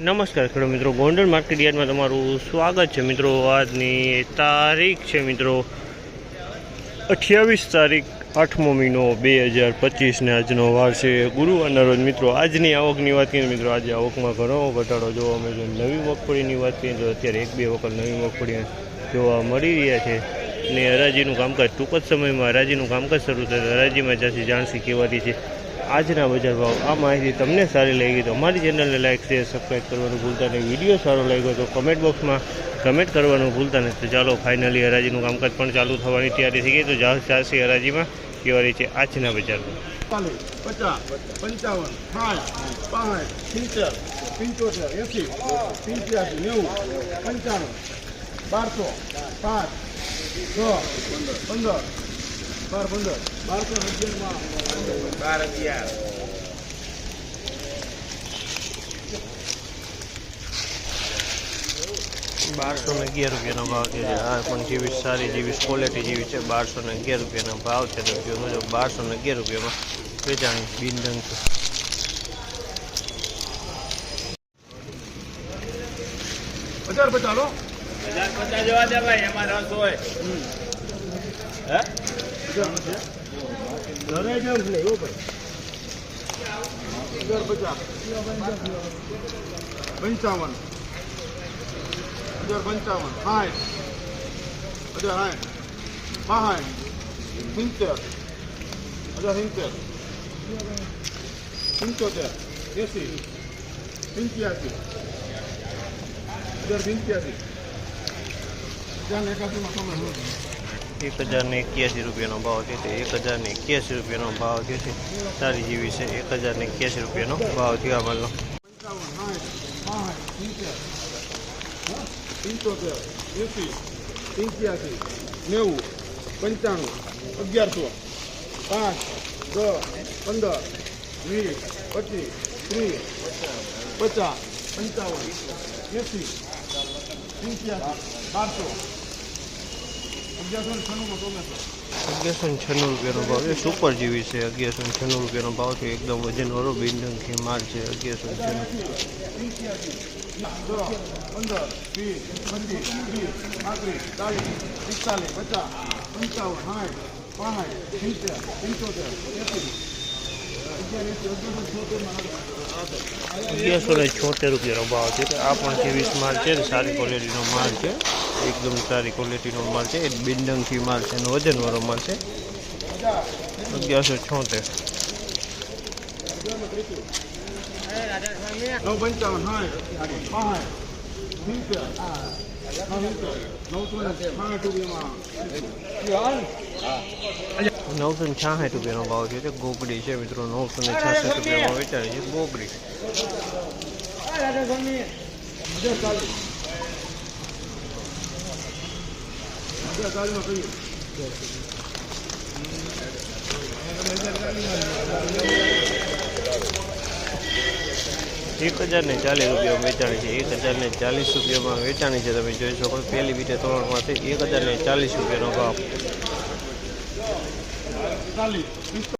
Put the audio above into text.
નમસ્કાર ખેડૂત મિત્રો, ગોંડલ માર્કેટ યાર્ડમાં તમારું સ્વાગત છે. મિત્રો, આજની તારીખ છે મિત્રો, અઠ્યાવીસ તારીખ આઠમો મહિનો બે હજાર પચીસને આજનો વાર છે. ગુરુવારના રોજ મિત્રો, આજની આવકની વાત કરીએ મિત્રો, આજે આવકમાં ઘણો ઘટાડો જોવા મળે નવી મગફળીની વાત કરીએ તો અત્યારે એક બે વખત નવી મગફળી જોવા મળી રહ્યા છે. ને હરાજીનું કામકાજ ટૂંક જ સમયમાં, હરાજીનું કામકાજ શરૂ થયું હરાજીમાં જાસી જાણસી કહેવાતી છે. આજના બજાર ભાવ, આ માહિતી તમને સારી લાગી તો અમારી ચેનલને લાઈક, શેર સબસ્ક્રાઈબ કરવાનું ભૂલતા નહીં. વીડિયો સારો લાગ્યો તો કમેન્ટ બોક્સમાં કમેન્ટ કરવાનું ભૂલતા નહીં. તો ચાલો ફાઇનલી હરાજીનું કામકાજ પણ ચાલુ થવાની તૈયારી થઈ ગઈ. તો જાહેર ચારસી હરાજીમાં કેવારી છે આજના બજારમાં પચાસ, પંચાવન પાંચ, સિત્તેર, પંચોતેર પંદર બાર અગિયાર બારસો ને અગિયાર રૂપિયાનો ભાવ છે હા પણ જેવી સારી જેવી ક્વોલિટી જેવી છે બારસો ને અગિયાર રૂપિયાનો ભાવ છે. તો જો મુજબ બારસો ને અગિયાર રૂપિયામાં વેચાણી બિનડંગ છે હજાર પચાસ લો પચાસ જવા દે ભાઈ એમાં રસ હોય. હે? ઘરે જ એમ નહીં હો ભાઈ પંચાવન. હજાર પંચાવન. સાઠ. હજાર સાઠ. બાસઠ. સિત્તેર. હજાર સિત્તેર. પંચોતેર એસી. પંચ્યાસી હજાર પંચ્યાસી હજાર એકાસીમાં સમય એક હજાર ને એક્યાસી રૂપિયાનો ભાવ છે એક હજાર ને એક્યાસી રૂપિયાનો ભાવ છે તે સારી જેવી છે એક હજાર ને એક્યાસી રૂપિયાનો ભાવ થયો માલનો પંચોતેર એંસી પંચ્યાસી નેવું પંચાણું અગિયારસો પાંચ દસ પંદર વીસ પચીસ ત્રીસ પચાસ પંચાવન એસી બારસો અગિયારસો ને છન્નું રૂપિયાનો ભાવ. છે સુપર જેવી છે, અગિયારસો ને છન્નું રૂપિયાનો ભાવ છે. એકદમ વજનવાળો બિનડંખી માલ છે, અગિયારસો ને છન્નું. પંચાવન, સાઠ પાંસઠ સિત્તેર પંચોતેર અગિયારસો ને છોતેર રૂપિયાનો ભાવ છે. આ પણ જેવીસ માલ છે સારી ક્વોલિટીનો માલ છે. એકદમ સારી ક્વોલિટીનો માલ છે. એ બિંડંગથી માલ છે એનો વજનવાળો માલ છે. અગિયારસો છોતેર. પંચાવન નવસો ને છાસઠ રૂપિયાનો ભાવ છે. તે ગોગડી છે મિત્રો, નવસો ને છાસઠ રૂપિયામાં વેચાય છે ગોગડી હજાર ચાલીસ હજાર ચાલીસમાં કહીએ એક હજાર ને ચાલીસ રૂપિયામાં વેચાણી છે. એક હજાર ને ચાલીસ રૂપિયામાં વેચાણી છે. તમે જોઈ શકો પહેલી બીટે ત્રણમાંથી એક હજાર ને ચાલીસ રૂપિયાનો ભાવ.